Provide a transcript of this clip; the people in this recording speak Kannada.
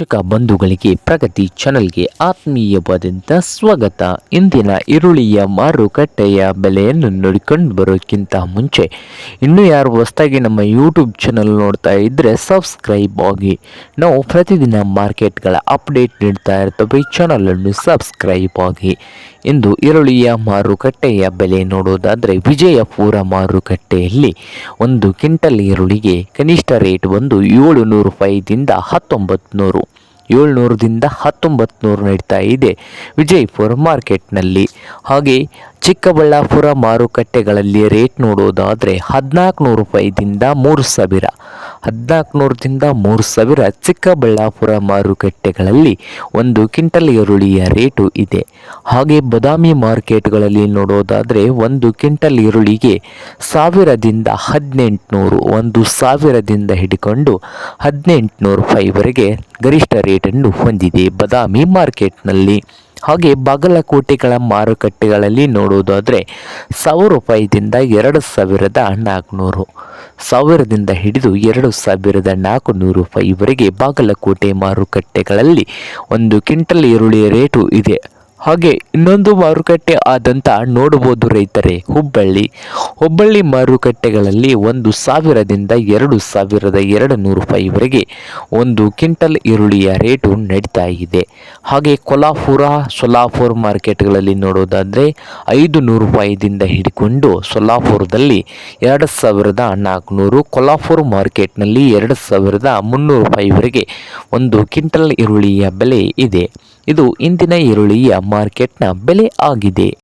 ವೀಕ್ಷಕ ಬಂಧುಗಳಿಗೆ ಪ್ರಗತಿ ಚಾನೆಲ್ಗೆ ಆತ್ಮೀಯವಾದಂಥ ಸ್ವಾಗತ. ಇಂದಿನ ಈರುಳ್ಳಿಯ ಮಾರುಕಟ್ಟೆಯ ಬೆಲೆಯನ್ನು ನೋಡಿಕೊಂಡು ಬರೋಕ್ಕಿಂತ ಮುಂಚೆ ಇನ್ನೂ ಯಾರು ಹೊಸದಾಗಿ ನಮ್ಮ ಯೂಟ್ಯೂಬ್ ಚಾನಲ್ ನೋಡ್ತಾ ಇದ್ದರೆ ಸಬ್ಸ್ಕ್ರೈಬ್ ಆಗಿ. ನಾವು ಪ್ರತಿದಿನ ಮಾರ್ಕೆಟ್ಗಳ ಅಪ್ಡೇಟ್ ನೀಡ್ತಾ ಇರ್ತವೆ. ಚಾನಲನ್ನು ಸಬ್ಸ್ಕ್ರೈಬ್ ಆಗಿ. ಇಂದು ಈರುಳ್ಳಿಯ ಮಾರುಕಟ್ಟೆಯ ಬೆಲೆ ನೋಡೋದಾದರೆ ವಿಜಯಪುರ ಮಾರುಕಟ್ಟೆಯಲ್ಲಿ ಒಂದು ಕ್ವಿಂಟಲ್ ಈರುಳ್ಳಿಗೆ ಕನಿಷ್ಠ ರೇಟ್ ಒಂದು ಏಳು ನೂರು ರೂಪಾಯಿದಿಂದ ಹತ್ತೊಂಬತ್ತು ನೂರು ಏಳ್ನೂರದಿಂದ ಹತ್ತೊಂಬತ್ತು ನೂರು ನಡೀತಾ ಇದೆ. ವಿಜಯಪುರ ಮಾರ್ಕೆಟ್ನಲ್ಲಿ. ಹಾಗೆ ಚಿಕ್ಕಬಳ್ಳಾಪುರ ಮಾರುಕಟ್ಟೆಗಳಲ್ಲಿ ರೇಟ್ ನೋಡೋದಾದರೆ ಹದಿನಾಲ್ಕುನೂರು ರೂಪಾಯಿದಿಂದ ಮೂರು ಸಾವಿರ. ಹದಿನಾಲ್ಕುನೂರದಿಂದ ಮೂರು ಸಾವಿರ ಚಿಕ್ಕಬಳ್ಳಾಪುರ ಮಾರುಕಟ್ಟೆಗಳಲ್ಲಿ ಒಂದು ಕ್ವಿಂಟಲ್ ಈರುಳ್ಳಿಯ ರೇಟು ಇದೆ. ಹಾಗೆ ಬದಾಮಿ ಮಾರ್ಕೆಟ್ಗಳಲ್ಲಿ ನೋಡೋದಾದರೆ ಒಂದು ಕ್ವಿಂಟಲ್ ಈರುಳ್ಳಿಗೆ ಸಾವಿರದಿಂದ ಹದಿನೆಂಟುನೂರು, ಒಂದು ಸಾವಿರದಿಂದ ಹಿಡಿಕೊಂಡು ಹದಿನೆಂಟುನೂರು ರೂಪಾಯಿವರೆಗೆ ಗರಿಷ್ಠ ರೇಟನ್ನು ಹೊಂದಿದೆ ಬದಾಮಿ ಮಾರ್ಕೆಟ್ನಲ್ಲಿ. ಹಾಗೆ ಬಾಗಲಕೋಟೆಗಳ ಮಾರುಕಟ್ಟೆಗಳಲ್ಲಿ ನೋಡೋದಾದರೆ ಸಾವಿರ ರೂಪಾಯಿದಿಂದ ಎರಡು ಸಾವಿರದ ನಾಲ್ಕುನೂರು. ಸಾವಿರದಿಂದ ಹಿಡಿದು ಎರಡು ಸಾವಿರದ ನಾಲ್ಕುನೂರು ರೂಪಾಯಿವರೆಗೆ ಬಾಗಲಕೋಟೆ ಮಾರುಕಟ್ಟೆಗಳಲ್ಲಿ ಒಂದು ಕ್ವಿಂಟಲ್ ಈರುಳ್ಳಿಯ ರೇಟು ಇದೆ. ಹಾಗೆ ಇನ್ನೊಂದು ಮಾರುಕಟ್ಟೆ ಆದಂತ ನೋಡಬಹುದು ರೈತರೇ, ಹುಬ್ಬಳ್ಳಿ. ಹುಬ್ಬಳ್ಳಿ ಮಾರುಕಟ್ಟೆಗಳಲ್ಲಿ ಒಂದು ಸಾವಿರದಿಂದ ಎರಡು ಸಾವಿರದ ಎರಡು ನೂರು ರೂಪಾಯಿವರೆಗೆ ಒಂದು ಕ್ವಿಂಟಲ್ ಈರುಳ್ಳಿಯ ರೇಟು ನಡೀತಾ ಇದೆ. ಹಾಗೆ ಕೊಲ್ಹಾಪುರ, ಸೊಲ್ಲಾಪುರ ಮಾರ್ಕೆಟ್ಗಳಲ್ಲಿ ನೋಡೋದಾದರೆ ಐದು ನೂರು ರೂಪಾಯಿದಿಂದ ಹಿಡ್ಕೊಂಡು ಸೊಲ್ಲಾಪುರದಲ್ಲಿ ಎರಡು ಸಾವಿರದ ನಾಲ್ಕುನೂರು, ಕೊಲ್ಹಾಪುರ ಮಾರ್ಕೆಟ್ನಲ್ಲಿ ಎರಡು ಸಾವಿರದ ಮುನ್ನೂರು ರೂಪಾಯಿವರೆಗೆ ಒಂದು ಕ್ವಿಂಟಲ್ ಈರುಳ್ಳಿಯ ಬೆಲೆ ಇದೆ. ಇದು ಇಂದಿನ ಈರುಳ್ಳಿಯ ಮಾರ್ಕೆಟ್ನ ಬೆಲೆ ಆಗಿದೆ.